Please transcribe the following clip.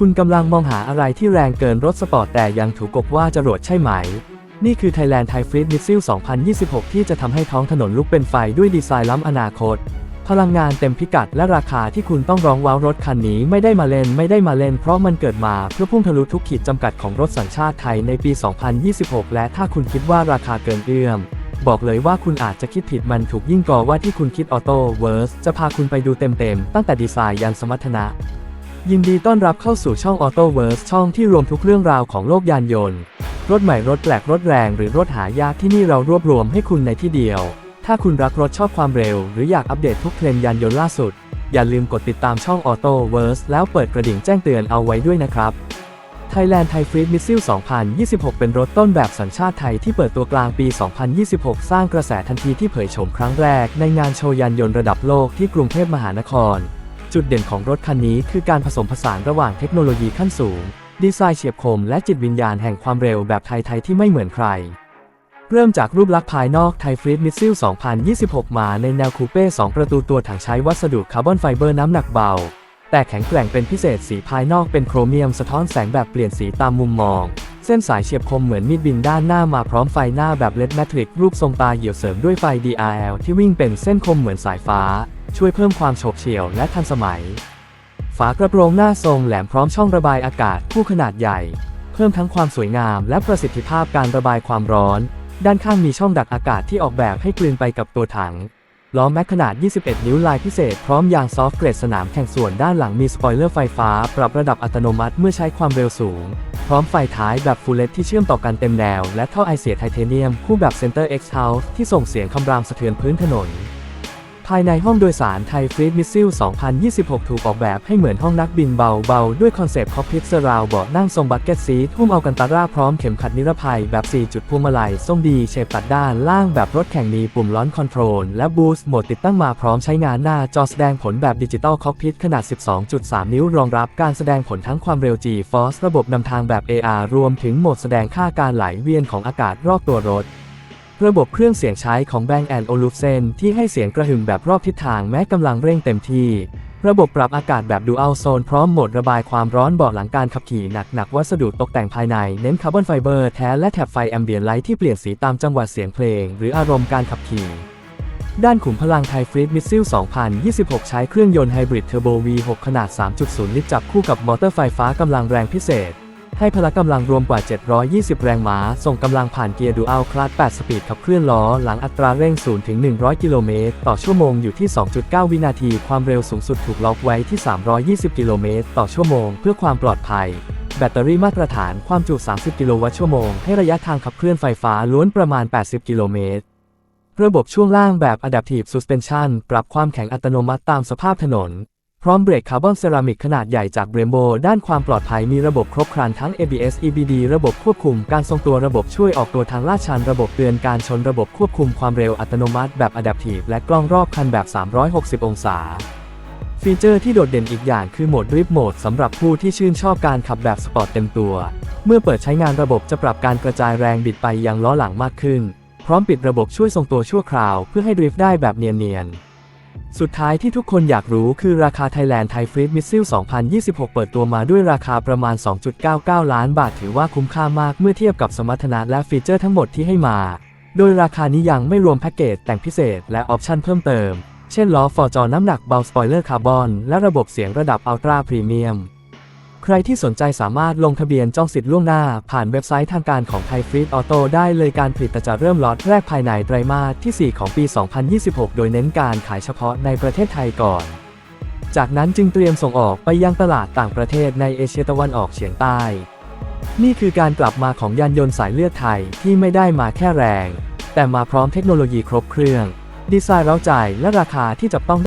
คุณกำลังมองหาอะไรที่แรงเกินรถสปอร์ตแต่ยังถูกกบว่าจรวดใช่ไหม นี่คือ Thailand Thai Fleet Missile 2026 ที่จะทำให้ท้องถนนลุกเป็นไฟด้วยดีไซน์ล้ำอนาคต พลังงานเต็มพิกัดและราคาที่คุณต้องร้องว้าวรถคันนี้ไม่ได้มาเล่นไม่ได้มาเล่นเพราะมันเกิดมาเพื่อพุ่งทะลุทุกขีดจำกัดของรถสัญชาติไทยในปี 2026 และถ้าคุณคิดว่าราคาเกินเอื้อมบอกเลยว่าคุณอาจจะคิดผิดมันถูกยิ่งกว่าที่คุณคิดออโต้เวิร์สจะพาคุณไปดูเต็มๆ ตั้งแต่ดีไซน์ยันสมรรถนะ ยินดีต้อนรับเข้าสู่ช่อง Auto v e r s e ช่องที่รวมทุกเรื่องราวของโลกยานยนต์ รถใหม่รถแปลกรถแรงหรือรถหายากที่นี่เรารวบรวมให้คุณในที่เดียว ถ้าคุณรักรถชอบความเร็ว หรืออยากอัปเดตทุกเทรนด์ยานยนต์ล่าสุด อย่าลืมกดติดตามช่อง Auto v e r s e แล้วเปิดกระดิ่งแจ้งเตือนเอาไว้ด้วยนะครับ Thailand Thai Fleet Missile 2026 เป็นรถต้นแบบสัญชาติไทยที่เปิดตัวกลางปี 2026 สร้างกระแสทันทีที่เผยโฉมครั้งแรกในงานโชว์ยานยนต์ระดับโลกที่กรุงเทพมหานคร จุดเด่นของรถคันนี้คือการผสมผสานระหว่างเทคโนโลยีขั้นสูง ดีไซน์เฉียบคมและจิตวิญญาณแห่งความเร็วแบบไทยๆที่ไม่เหมือนใคร เริ่มจากรูปลักษณ์ภายนอกไทฟรีดมิสซิล 2026 มาในแนวคูเป้ 2 ประตูตัวถังใช้วัสดุคาร์บอนไฟเบอร์น้ำหนักเบา แต่แข็งแกร่งเป็นพิเศษสีภายนอกเป็นโครเมียมสะท้อนแสงแบบเปลี่ยนสีตามมุมมอง เส้นสายเฉียบคมเหมือนมีดบินด้านหน้ามาพร้อมไฟหน้าแบบเลดแมทริกรูปทรงตาเหี่ยวเสริมด้วยไฟ DRL ที่วิ่งเป็นเส้นคมเหมือนสายฟ้า ช่วยเพิ่มความโฉบเฉี่ยวและทันสมัย ฝากระโปรงหน้าทรงแหลมพร้อมช่องระบายอากาศคู่ขนาดใหญ่ เพิ่มทั้งความสวยงามและประสิทธิภาพการระบายความร้อน ด้านข้างมีช่องดักอากาศที่ออกแบบให้กลืนไปกับตัวถัง ล้อแม็กขนาด 21 นิ้วลายพิเศษพร้อมยางซอฟต์เกรดสนามแข่งส่วนด้านหลังมีสปอยเลอร์ไฟฟ้า ปรับระดับอัตโนมัติเมื่อใช้ความเร็วสูง พร้อมไฟท้ายแบบฟูลเลตที่เชื่อมต่อกันเต็มแนว และท่อไอเสียไทเทเนียมคู่แบบ Center X House ที่ส่งเสียงคำรามสะเทือนพื้นถนน ภายในห้องโดยสารไทยฟรีดมิสซิล 2026 ถูกออกแบบให้เหมือนห้องนักบินเบาๆ ด้วยคอนเซปต์คอ c พิทเซราวเบาะนั่งทรงบักเก็ตซีทหุ้มเอากันตาร่าพร้อมเข็มขัดนิรภัยแบบ 4 จุดพวงมาลัยทรงดีเชฟตัดด้านล่างแบบรถแข่งมีปุ่มล้อนคอนโทรลและบูสต์โหมดติดตั้งมาพร้อมใช้งานหน้าจอแสดงผลแบบดิจิตอลคอ c พิทขนาด 12.3 นิ้วรองรับการแสดงผลทั้งความเร็ว G-Force ระบบนำทางแบบ AR รวมถึงโหมดแสดงค่าการไหลเวียนของอากาศรอบตัวรถ ระบบเครื่องเสียงใช้ของแบงแอนโอลูเซนที่ให้เสียงกระหึ่มแบบรอบทิศทางแม้กำลังเร่งเต็มที่ ระบบปรับอากาศแบบดูอัลโซนพร้อมโหมดระบายความร้อนเบาะหลังการขับขี่หนักหนักวัสดุตกแต่งภายในเน้นคาร์บอนไฟเบอร์แท้และแถบไฟแอมเบียนไลท์ที่เปลี่ยนสีตามจังหวะเสียงเพลง หรืออารมณ์การขับขี่ ด้านขุมพลังไทฟรีดมิสซิล 2026 ใช้เครื่องยนต์ไฮบริดเทอร์โบ V6 ขนาด 3.0 ลิตรจับคู่กับมอเตอร์ไฟฟ้ากำลังแรงพิเศษ ให้พละกำลังรวมกว่า 720 แรงม้า ส่งกำลังผ่านเกียร์ดูอัลคลัต8สปีดขับเคลื่อนล้อ หลังอัตราเร่ง 0 ถึง 100 กิโลเมตร ต่อชั่วโมงอยู่ที่ 2.9 วินาที ความเร็วสูงสุดถูกล็อกไว้ที่ 320 กิโลเมตร ต่อชั่วโมง เพื่อความปลอดภัย แบตเตอรี่มาตรฐานความจุ 30 กิโลวัตต์ชั่วโมง ให้ระยะทางขับเคลื่อนไฟฟ้าล้วนประมาณ 80 กิโลเมตรระบบช่วงล่างแบบ Adaptive Suspension ปรับความแข็งอัตโนมัติตามสภาพถนน พร้อมเบรกคาร์บอนเซรามิกขนาดใหญ่จากเบรมโบด้านความปลอดภัยมีระบบครบครันทั้ง ABS EBD ระบบควบคุมการทรงตัวระบบช่วยออกตัวทางลาดชันระบบเตือนการชนระบบควบคุมความเร็วอัตโนมัติแบบ Adaptive และกล้องรอบคันแบบ 360 องศา ฟีเจอร์ที่โดดเด่นอีกอย่างคือโหมดดริฟโหมดสำหรับผู้ที่ชื่นชอบการขับแบบสปอร์ตเต็มตัว เมื่อเปิดใช้งานระบบจะปรับการกระจายแรงบิดไปยังล้อหลังมากขึ้น พร้อมปิดระบบช่วยทรงตัวชั่วคราว เพื่อให้ดริฟต์ได้แบบเนียนๆ สุดท้ายที่ทุกคนอยากรู้คือราคา Thailand Thai Fleet Missile 2026 เปิดตัวมาด้วยราคาประมาณ 2.99 ล้านบาทถือว่าคุ้มค่ามากเมื่อเทียบกับสมรรถนะและฟีเจอร์ทั้งหมดที่ให้มา โดยราคานี้ยังไม่รวมแพ็กเกจแต่งพิเศษและออปชั่นเพิ่มเติม เช่นล้อฟอร์จอน้ำหนักเบาสปอยเลอร์คาร์บอนและระบบเสียงระดับอัลตร้าพรีเมียม ใครที่สนใจสามารถลงทะเบียนจองสิทธิ์ล่วงหน้า ผ่านเว็บไซต์ทางการของไทยฟรีดออโต้ได้เลยการผลิตจะเริ่มล็อตแรกภายในไตรมาสที่ 4 ของปี 2026 โดยเน้นการขายเฉพาะในประเทศไทยก่อน จากนั้นจึงเตรียมส่งออกไปยังตลาดต่างประเทศในเอเชียตะวันออกเฉียงใต้ นี่คือการกลับมาของยานยนต์สายเลือดไทยที่ไม่ได้มาแค่แรง แต่มาพร้อมเทคโนโลยีครบเครื่อง ดีไซน์เร้าใจและราคาที่จับต้อง